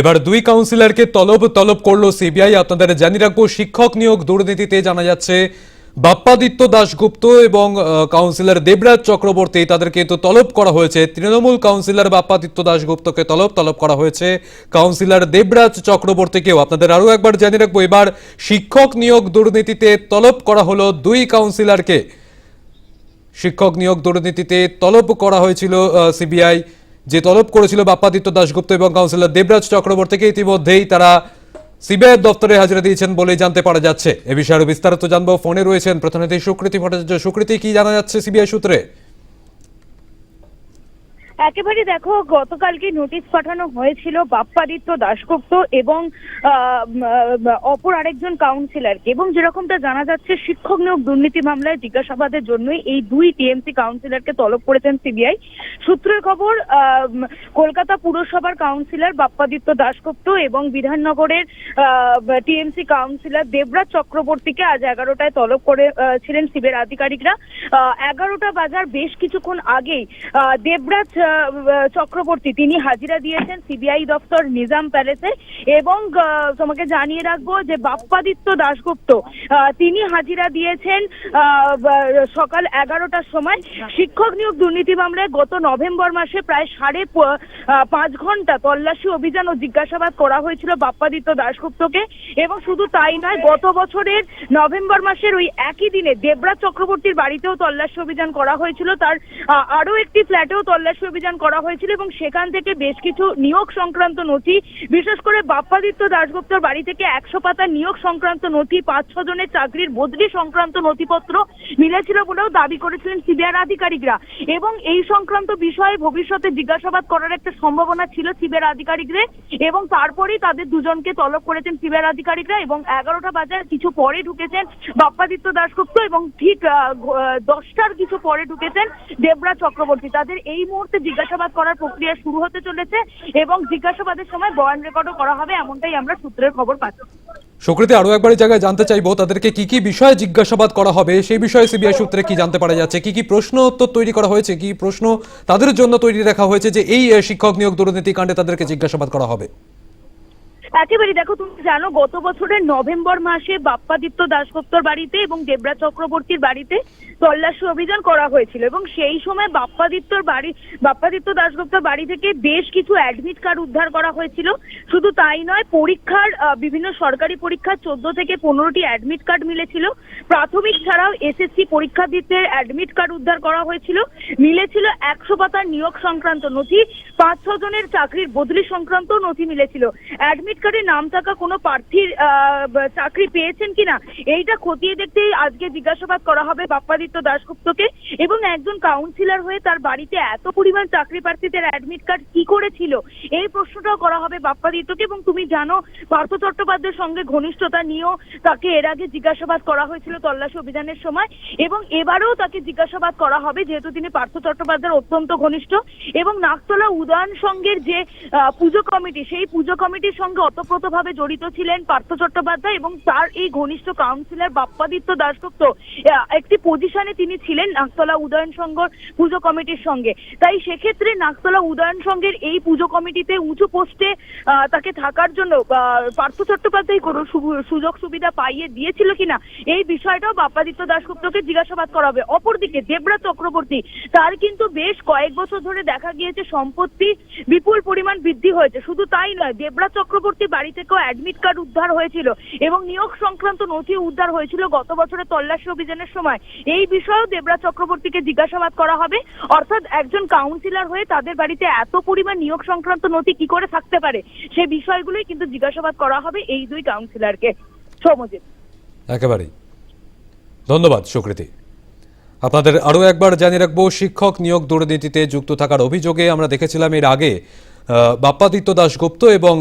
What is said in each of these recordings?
এবার দুই কাউন্সিলরকে তলব তলব করল সিবিআই আপনাদের জানিয়ে রাখব, শিক্ষক নিয়োগ দুর্নীতিতে জানা যাচ্ছে, বাপ্পাদিত্য দাশগুপ্ত এবং কাউন্সিলর দেবরাজ চক্রবর্তী তাদের কিন্তু তলব করা হয়েছে। তৃণমূল কাউন্সিলর বাপ্পাদিত্য দাশগুপ্তকে তলব তলব করা হয়েছে। কাউন্সিলর দেবরাজ চক্রবর্তীকেও আপনাদের আরও একবার জানিয়ে রাখব, এবার শিক্ষক নিয়োগ দুর্নীতিতে তলব করা হলো দুই কাউন্সিলরকে শিক্ষক নিয়োগ দুর্নীতিতে তলব করা হয়েছিল সিবিআই যে তলব করেছিল বাপ্পাদিত্য দাশগুপ্ত এবং কাউন্সিলর দেবরাজ চক্রবর্তীকে ইতিমধ্যেই তারা সিবিআই দপ্তরে হাজিরা দিয়েছেন বলে জানতে পারা যাচ্ছে। এ বিষয়ে আরও বিস্তারিত জানব। ফোনে রয়েছেন প্রতিনিধি সুকৃতি ভট্টাচার্য। সুকৃতি, কি জানা যাচ্ছে সিবিআই সূত্রে? একেবারে দেখো, গতকালকে নোটিশ পাঠানো হয়েছিল বাপ্পাদিত্য দাশগুপ্ত এবং অপর আরেকজন কাউন্সিলরকে এবং যেরকমটা জানা যাচ্ছে, শিক্ষক নিয়োগ দুর্নীতি মামলায় জিজ্ঞাসাবাদের জন্যই এই দুই টিএমসি কাউন্সিলরকে তলব করেছেন সিবিআই সূত্রের খবর কলকাতা পুরসভার কাউন্সিলর বাপ্পাদিত্য দাশগুপ্ত এবং বিধাননগরের টিএমসি কাউন্সিলর দেবরাজ চক্রবর্তীকে আজ এগারোটায় তলব করে ছিলেন সিবিআই আধিকারিকরা। এগারোটা বাজার বেশ কিছুক্ষণ আগেই দেবরাজ চক্রবর্তী তিনি হাজিরা দিয়েছেন সিবিআই দপ্তর নিজাম প্যালেসে এবং তোমাকে জানিয়ে রাখব যে বাপ্পাদিত্য দাশগুপ্ত তিনি হাজিরা দিয়েছেন সকাল এগারোটার সময়। শিক্ষক নিয়োগ দুর্নীতি মামলায় গত নভেম্বর মাসে প্রায় সাড়ে পাঁচ ঘণ্টা তল্লাশি অভিযান ও জিজ্ঞাসাবাদ করা হয়েছিল বাপ্পাদিত্য দাশগুপ্তকে এবং শুধু তাই নয় গত বছরের নভেম্বর মাসের ওই একই দিনে দেবরাজ চক্রবর্তীর বাড়িতেও তল্লাশি অভিযান করা হয়েছিল। তার আহ, আরও একটি ফ্ল্যাটেও তল্লাশি অভিযান করা হয়েছিল এবং সেখান থেকে বেশ কিছু নিয়োগ সংক্রান্ত নথি, বিশেষ করে বাপ্পাদিত্য দাশগুপ্তর বাড়ি থেকে একশো পাতা নিয়োগ সংক্রান্ত নথি, পাঁচ ছ জনের চাকরির বদলি সংক্রান্ত নথিপত্র মিলেছিল বলেও দাবি করেছিলেন সিবিআই আধিকারিকরা। এবং এই সংক্রান্ত বিষয়ে ভবিষ্যতে জিজ্ঞাসাবাদ করার একটা সম্ভাবনা ছিল সিবিআই আধিকারিকদের এবং তারপরেই তাদের দুজনকে তলব করেছেন সিবিআই আধিকারিকরা এবং এগারোটা বাজার কিছু পরে ঢুকেছেন বাপ্পাদিত্য দাশগুপ্ত এবং ঠিক দশটার কিছু পরে ঢুকেছেন দেবরাজ চক্রবর্তী। তাদের এই মুহূর্তে জিজ্ঞাসাবাদ করার প্রক্রিয়া শুরু হতে চলেছে এবং জিজ্ঞাসাবাদের সময় বয়ান রেকর্ডও করা হবে, এমনটাই আমরা সূত্রের খবর পাচ্ছি। সুকৃতি আরও একবার এই জায়গায় জানতে চাইব, তাদেরকে কি কি বিষয়ে জিজ্ঞাসাবাদ করা হবে? সেই বিষয়ে সিবিআই সূত্রে কি জানতে পারা যাচ্ছে? কি কি প্রশ্ন উত্তর তৈরি করা হয়েছে? কি প্রশ্ন তাদের জন্য তৈরি রাখা হয়েছে যে এই শিক্ষক নিয়োগ দুর্নীতি কাণ্ডে তাদেরকে জিজ্ঞাসাবাদ করা হবে? একেবারে দেখো তুমি জানো, গত বছরের নভেম্বর মাসে বাপ্পাদিত্য দাশগুপ্তর বাড়িতে এবং দেবরাজ চক্রবর্তীর বাড়িতে তল্লাশি অভিযান করা হয়েছিল এবং সেই সময় বাপ্পাদিত্যর বাড়ি, বাপ্পাদিত্য দাশগুপ্তর বাড়ি থেকে বেশ কিছু অ্যাডমিট কার্ড উদ্ধার করা হয়েছিল। শুধু তাই নয়, পরীক্ষার বিভিন্ন সরকারি পরীক্ষার চোদ্দ থেকে পনেরোটি অ্যাডমিট কার্ড মিলেছিল। প্রাথমিক ছাড়াও এসএসসি পরীক্ষার্থীদের অ্যাডমিট কার্ড উদ্ধার করা হয়েছিল। মিলেছিল একশো পাতার নিয়োগ সংক্রান্ত নথি পাঁচ ছ জনের চাকরির বদলি সংক্রান্ত নথি মিলেছিল। অ্যাডমিট কার্ডে নাম থাকা কোনো প্রার্থীর চাকরি পেয়েছেন কিনা, এইটা খতিয়ে দেখতেই আজকে জিজ্ঞাসাবাদ করা হবে বাপ্পাদিত্য দাশগুপ্তকে এবং একজন কাউন্সিলর হয়ে তার বাড়িতে এত পরিমাণ চাকরি প্রার্থীদের অ্যাডমিট কার্ড কি করেছিল, এই প্রশ্নটাও করা হবে বাপ্পাদিত্যকে এবং তুমি জানো, পার্থ চট্টোপাধ্যায়ের সঙ্গে ঘনিষ্ঠতা নিয়েও তাকে এর আগে জিজ্ঞাসাবাদ করা হয়েছিল তল্লাশি অভিযানের সময় এবং এবারেও তাকে জিজ্ঞাসাবাদ করা হবে যেহেতু তিনি পার্থ চট্টোপাধ্যায়ের অত্যন্ত ঘনিষ্ঠ এবং নাকতলা উদয়ন সংঘের যে পুজো কমিটি, সেই পুজো কমিটির সঙ্গে অতপ্রতভাবে জড়িত ছিলেন পার্থ চট্টোপাধ্যায় এবং তার এই ঘনিষ্ঠ কাউন্সিলর বাপ্পাদিত্য দাশগুপ্ত। একটি পজিশনে তিনি ছিলেন নাকতলা উদয়ন সংঘ পুজো কমিটির সঙ্গে। তাই সেক্ষেত্রে নাকতলা উদয়ন সংঘের এই পুজো কমিটিতে উঁচু পোস্টে তাকে থাকার জন্য পার্থ চট্টোপাধ্যায় কোনো সুযোগ সুবিধা পাইয়ে দিয়েছিল কিনা, এই বিষয়টাও বাপ্পাদিত্য দাশগুপ্তকে জিজ্ঞাসাবাদ করা হবে অপরদিকে দেবরা চক্রবর্তী, তার কিন্তু বেশ কয়েক বছর ধরে দেখা গিয়েছে সম্পত্তি বিপুল পরিমাণ বৃদ্ধি হয়েছে। শুধু তাই নয় দেবরা চক্রবর্তী বাড়ি থেকেও অ্যাডমিট কার্ড উদ্ধার হয়েছিল এবং নিয়োগ সংক্রান্ত নথি উদ্ধার হয়েছিল গত বছরের তল্লাশি অভিযানের সময়। এই বিষয়েও দেবরাজ চক্রবর্তীকে জিজ্ঞাসাবাদ করা হবে। অর্থাৎ একজন কাউন্সিলর হয়ে তাদের বাড়িতে এত পরিমাণ নিয়োগ সংক্রান্ত নথি কি করে থাকতে পারে, সে বিষয়গুলোই কিন্তু জিজ্ঞাসাবাদ করা হবে এই দুই কাউন্সিলরকে সৌমজিৎ একেবারেই। ধন্যবাদ, সুকৃতি। আপনাদের আরও একবার জানিয়ে রাখব, শিক্ষক নিয়োগ দুর্নীতিতে যুক্ত থাকার অভিযোগে আমরা দেখেছিলাম এর আগে বাপ্পাদিত্য দাশগুপ্ত এবং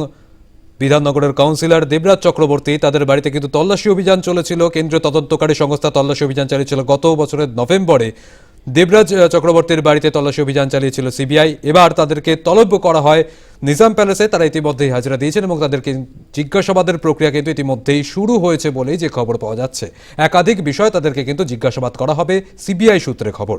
বিধাননগরের কাউন্সিলর দেবরাজ চক্রবর্তী তাদের বাড়িতে কিন্তু তল্লাশি অভিযান চলেছিল। কেন্দ্রীয় তদন্তকারী সংস্থা তল্লাশি অভিযান চালিয়েছিল। গত বছরের নভেম্বরে দেবরাজ চক্রবর্তীর বাড়িতে তল্লাশি অভিযান চালিয়েছিল সিবিআই। এবার তাদেরকে তলব করা হয় নিজাম প্যালেসে। তারা ইতিমধ্যেই হাজিরা দিয়েছেন এবং তাদেরকে জিজ্ঞাসাবাদের প্রক্রিয়া কিন্তু ইতিমধ্যেই শুরু হয়েছে বলেই যে খবর পাওয়া যাচ্ছে। একাধিক বিষয় তাদেরকে কিন্তু জিজ্ঞাসাবাদ করা হবে। সিবিআই সূত্রে খবর।